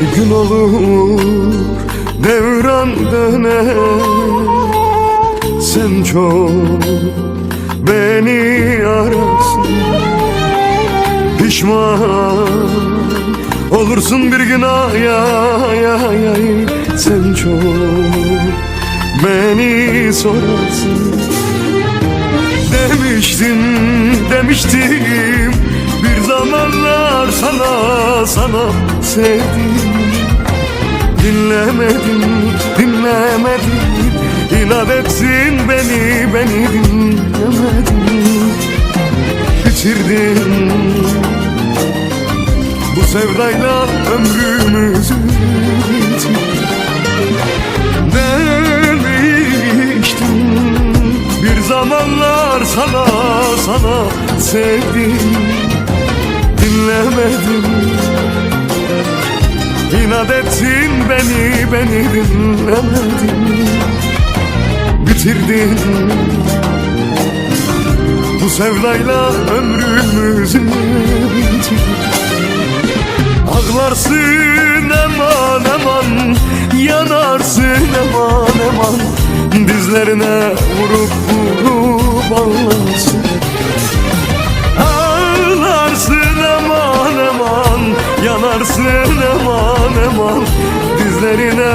Gün olur devran döner. Sen çok beni ararsın. Pişman olursun bir gün ay ay ay ay. Sen çok beni sorarsın. Demiştim, demiştim. Bir zamanlar sana, sana sevdim Dinlemedin, dinlemedin İnat etsin beni, beni dinlemedin Bitirdin Bu sevdayla ömrümüzü Demiştim bir zamanlar sana sana sevdim İnat ettin beni beni dinlemedin. Bitirdin. Bu sevdayla ömrümüzü bitirdin Ağlarsın eman eman Yanarsın eman eman Dizlerine vurup vurup Ağlarsın eman Dizlerine